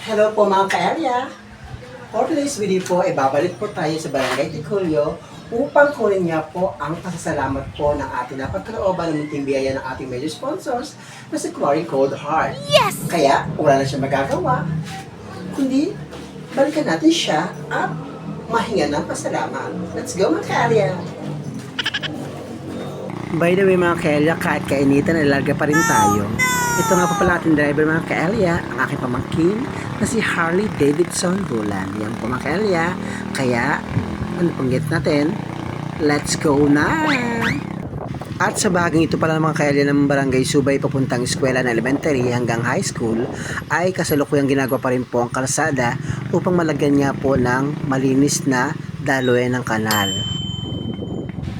Hello po mga ka-area. For today's video po, ay babalik po tayo sa Barangay Ticulio upang kunin niya po ang pasasalamat po ng ating napagkalooban ng munting biyaya ng ating major sponsors na si Quarry Cold Heart. Yes! Kaya, wala na siya magagawa, kundi balikan natin siya at mahinga ng pasalamat. Let's go mga ka-area! By the way mga ka-area, kahit kainitan, ilarga pa rin tayo. Ito nga po pala ating driver mga ka-area, ang aking pamangkin na si Harley Davidson Bulan. Yan po mga ka-area. Kaya, ano pong get natin? Let's go na! At sa baging ito pala ng mga kaelya ng barangay Subay papuntang eskwela na elementary hanggang high school ay kasalukuyang ginagawa pa rin po ang kalsada upang malagyan niya po ng malinis na daloy ng kanal.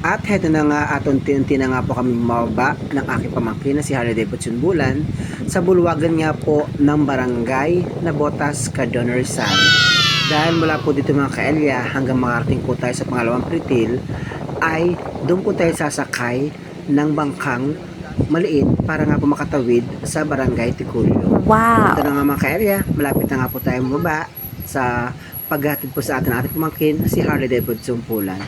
At heto na nga at unti-unti na nga po kami mababa ng aking pamangkin na si Harley Davidson Bulan sa bulwagan nga po ng barangay na Botas, Cardona Rizal. Dahil mula po dito mga kaelya hanggang makarating po tayo sa pangalawang pritil ay doon po tayo sasakay ng bangkang maliit para nga po makatawid sa barangay Ticulio. Wow. Ito na nga mga ka-area, malapit na nga po tayo bumaba sa paghatid po sa atin ating pamangkin si Harley Davidson Pulan.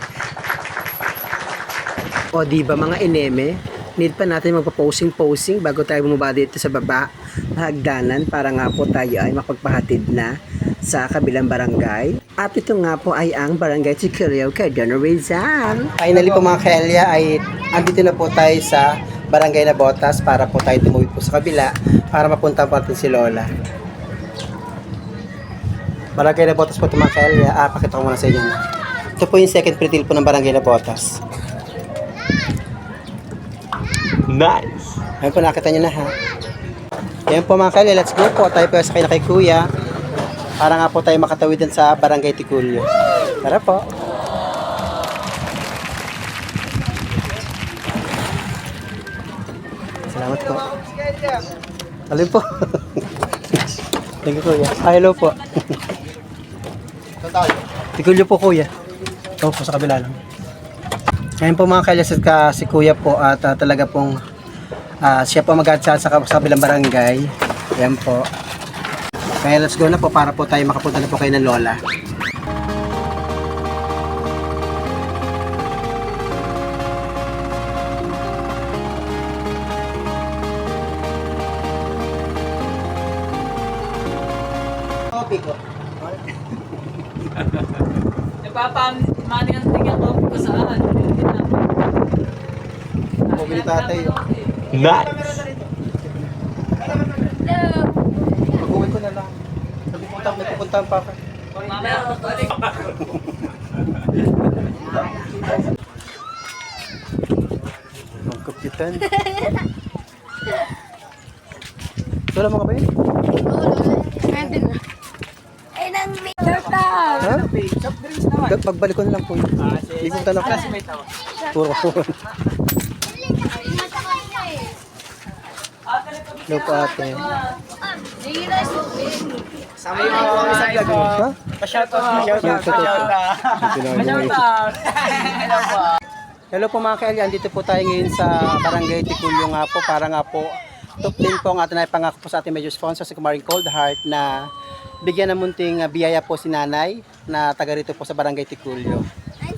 O di ba mga ineme, need pa natin magpa-posing-posing bago tayo bumaba dito sa baba na hagdanan para nga po tayo ay makapagpahatid na sa kabilang barangay. At ito nga po ay ang Barangay Chiquilio Cardona Rizal. Finally po mga kaelya ay andito na po tayo sa Barangay na Botas para po tayo tumawid po sa kabila para mapunta po natin si Lola. Barangay na Botas po ito mga kaelya. Ah, pakita ko muna sa inyo. Ito po yung second pretil po ng Barangay na Botas. Nice. Ayun po, nakita nyo na ha. Yan po mga kali, let's go po. Tayo po sa na kay Kuya. Para nga po tayo makatawid din sa Barangay Ticulio. Tara po. Salamat po. Alin po. Thank you, Kuya. Ah, hello po. Ticulio po, Kuya. Ito po sa kabila lang. Ngayon po mga kailas at ka, si Kuya po at ah, talaga pong ah, siya po mag sa, sa kabilang barangay. Yan po. Kaya let's go na po para po tayo makapunta na po kayo ng Lola. Copy ko. Nagpapamani ang tingin ko kung saan. Bumili tatay. Nice. Pag-uwi ko na lang. Sabi pupunta, may pupuntahan pa ako. Ang kapitan. Wala mga kabayan? Ay, nang may. Ha? Pag- Pagbalik ko na lang po yun. Hindi ko tanong ka. Puro ko. Hello po ate. Sama yung ako kami sa vlog. Ha? Pa-shoutout mo. Shoutout. Pa-shoutout. Hello po. Hello po mga kaelya, andito po tayo ngayon sa Barangay Ticulio nga po para nga po tuplin po ang ating pangako po sa ating major sponsor si Kumaring Cold Heart na bigyan ng munting ah, biyaya po si nanay na taga rito po sa Barangay Ticulio.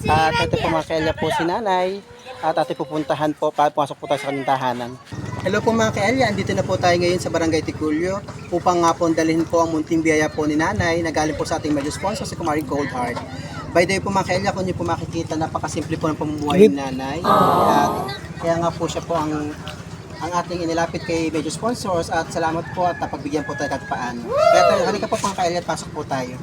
At ito po mga kaelya po si nanay at ating pupuntahan po para pumasok po tayo sa kanyang tahanan. Hello po mga kaelya, andito na po tayo ngayon sa Barangay Ticulio upang nga po dalhin po ang munting biyaya po ni nanay na galing po sa ating major sponsor si Kumaring Cold Heart. By the way po mga kaelya, kung niyo po makikita, napakasimple po ng pamumuhay ni nanay. At kaya nga po siya po ang ang ating inilapit kay major sponsors at salamat po at napagbigyan po tayo paano. Kaya tayo, halika po mga kaelya at pasok po tayo.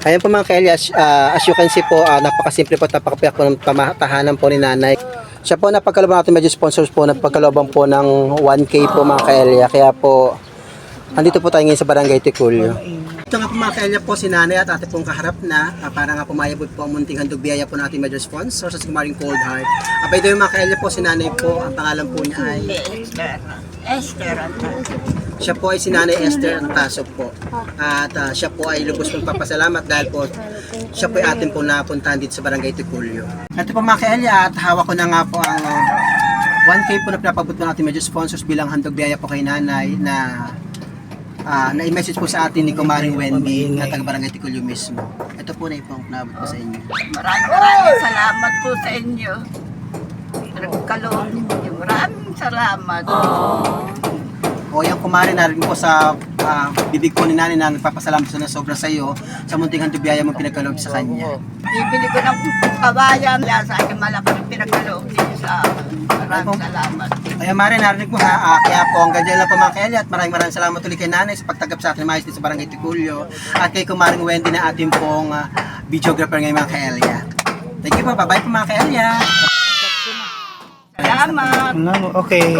Ayan po mga kaelya, as, ah, as you can see po, ah, napakasimple po at napakapiyak po ng pamatahanan po ni nanay. Siya po napagkalooban natin medyo sponsors po, napagkalooban po ng 1K po mga kaelya. Kaya po, andito po tayo ngayon sa Barangay Ticulio. Ito nga po mga kaelya po si nanay at ate pong kaharap na ah, para nga pumayabot po ang munting handog biyaya po natin medyo sponsors sa Kumaring Cold Heart. Uh, by the way mga kaelya po si nanay po, ang pangalan po niya ay siya po ay si Nanay Esther Antaso po. At ah, siya po ay lubos pong papasalamat dahil po siya po ay atin po napuntahan dito sa Barangay Ticulio. Ito po mga kaelya at hawak ko na nga po ang ah, 1K po na pinapabot po natin medyo sponsors bilang handog biyaya po kay nanay na ah, na i-message po sa atin ni Kumaring Wendy na taga Barangay Tikulyo mismo. Ito po na yung pinabot po sa inyo. Maraming maraming salamat po sa inyo. Nagkaloob ninyo. Maraming salamat. O yung kumari na rin po sa ah, bibig po ni nanay na nagpapasalamat sa na sobra sa iyo sa munting handog biyaya mo pinagkaloob sa kanya. Bibili ko ng kabayan. Kaya sa akin malaki ang pinagkaloob ninyo sa. Maraming salamat. Kaya Mare, narinig mo ha, ah, kaya po hanggang dyan lang po mga kaeli at maraming maraming salamat ulit kay nanay sa pagtagap sa atin maayos sa Barangay Tikulyo at kay Kumaring Wendy na ating pong ah, videographer ngayon mga kaelya. Thank you po, bye-bye po mga kaelya. Salamat. Okay.